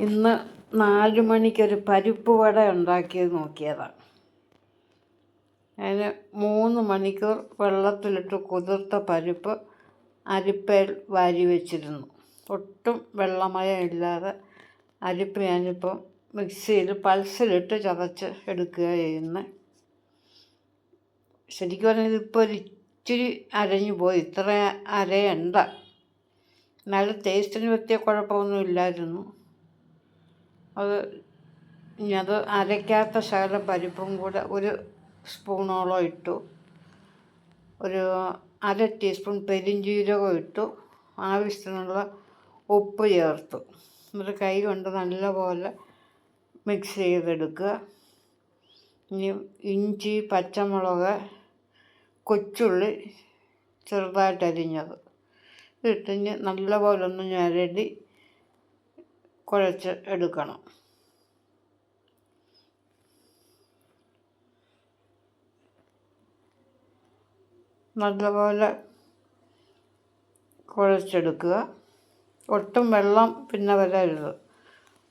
ഇന്ന് നാല് മണിക്കൊരു പരിപ്പ് വട ഉണ്ടാക്കിയത് നോക്കിയതാണ്. അതിന് മൂന്ന് മണിക്കൂർ വെള്ളത്തിലിട്ട് കുതിർത്ത പരിപ്പ് അരിപ്പയിൽ വാരി വെച്ചിരുന്നു. ഒട്ടും വെള്ളമയം ഇല്ലാതെ അരിപ്പ് ഞാനിപ്പം മിക്സിയിൽ പൾസിലിട്ട് ചതച്ച് എടുക്കുക ചെയ്യുന്നത്. ശരിക്കും പറഞ്ഞാൽ ഇതിപ്പോൾ ഒരു ഇച്ചിരി അരഞ്ഞു പോയി. ഇത്ര അരയണ്ട. എന്നാലും ടേസ്റ്റിന് പറ്റിയ കുഴപ്പമൊന്നും ഇല്ലായിരുന്നു. അത് ഇനി അത് അരയ്ക്കാത്ത ശകലം പരിപ്പും കൂടെ ഒരു സ്പൂണോളം ഇട്ടു. ഒരു അര ടീസ്പൂൺ പെരിഞ്ജീരകം ഇട്ടു. ആവശ്യത്തിനുള്ള ഉപ്പ് ചേർത്തു. എന്നിട്ട് കൈ കൊണ്ട് നല്ലപോലെ മിക്സ് ചെയ്തെടുക്കുക. ഇനി ഇഞ്ചി പച്ചമുളക് കൊച്ചുള്ളി ചെറുതായിട്ട് അരിഞ്ഞത് ഇനി നല്ലപോലെ ഒന്ന് ഞരടി കുഴച്ച് എടുക്കണം. നല്ലപോലെ കുഴച്ചെടുക്കുക. ഒട്ടും വെള്ളം പിന്നെ വരരുത്.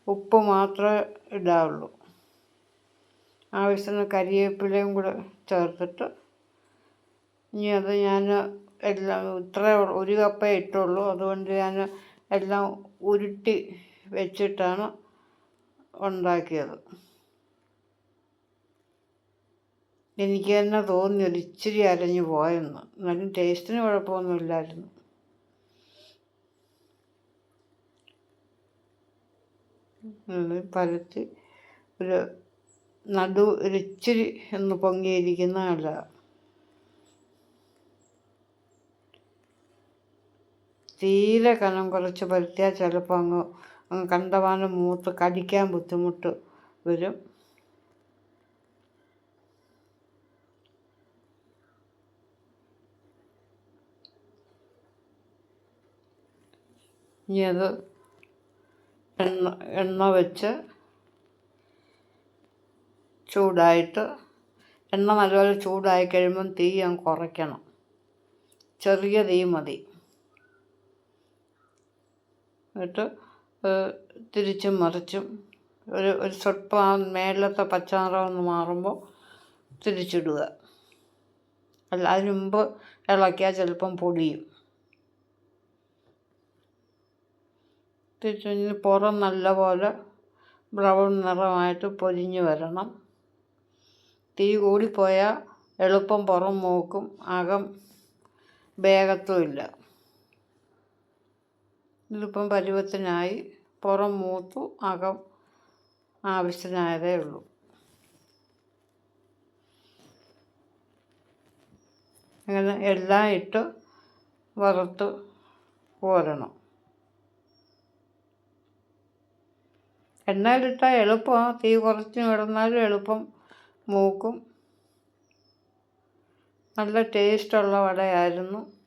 ഉപ്പ് മാത്രമേ ഇടാവുള്ളൂ. ആവശ്യത്തിന് കരിവേപ്പിലയും കൂടെ ചേർത്തിട്ട് ഇനി അത് ഞാൻ എല്ലാം ഇത്ര ഒരു കപ്പേ ഇട്ടുള്ളൂ. അതുകൊണ്ട് ഞാൻ എല്ലാം ഉരുട്ടി വെച്ചിട്ടാണ് ഉണ്ടാക്കിയത്. എനിക്ക് തന്നെ തോന്നി ഒരു ഇച്ചിരി അരഞ്ഞു പോയെന്ന്. എന്നാലും ടേസ്റ്റിന് കുഴപ്പമൊന്നുമില്ലായിരുന്നു. പരത്തി ഒരു നടു ഒരു ഇച്ചിരി ഒന്ന് പൊങ്ങിയിരിക്കുന്ന നല്ലതാണ് തീരെ കനം കുറച്ച് പരത്തിയാൽ ചിലപ്പോൾ അങ്ങ് കണ്ടമാനം മൂത്ത് കടിക്കാൻ ബുദ്ധിമുട്ട് വരും. ഇനി അത് എണ്ണ എണ്ണ വെച്ച് ചൂടായിട്ട് എണ്ണ നല്ലപോലെ ചൂടായി കഴിയുമ്പം തീ ഞാൻ കുറയ്ക്കണം. ചെറിയ തീ മതി. എന്നിട്ട് തിരിച്ചും മറിച്ചും. ഒരു ഒരു സ്വല്പം മേലത്തെ പച്ച ഒന്ന് മാറുമ്പോൾ തിരിച്ചിടുക. അല്ല അതിന് മുമ്പ് ഇളക്കിയാൽ ചിലപ്പം പൊടിയും. തിരിച്ചു പുറം നല്ലപോലെ ബ്രൗൺ നിറമായിട്ട് പൊരിഞ്ഞ് വരണം. തീ കൂടിപ്പോയാൽ എളുപ്പം പുറം മൂക്കും അകം വേഗത്തുമില്ല ഇതിപ്പം പരുവത്തിനായി പുറം മൂത്തു അകം ആവശ്യത്തിനായതേ ഉള്ളൂ. അങ്ങനെ എല്ലാം ഇട്ട് വറുത്ത് കോരണം. എണ്ണയിലിട്ടാൽ എളുപ്പമാണ് തീ കുറച്ച് ഇടുന്നാലും എളുപ്പം മൂക്കും. നല്ല ടേസ്റ്റുള്ള വടയായിരുന്നു.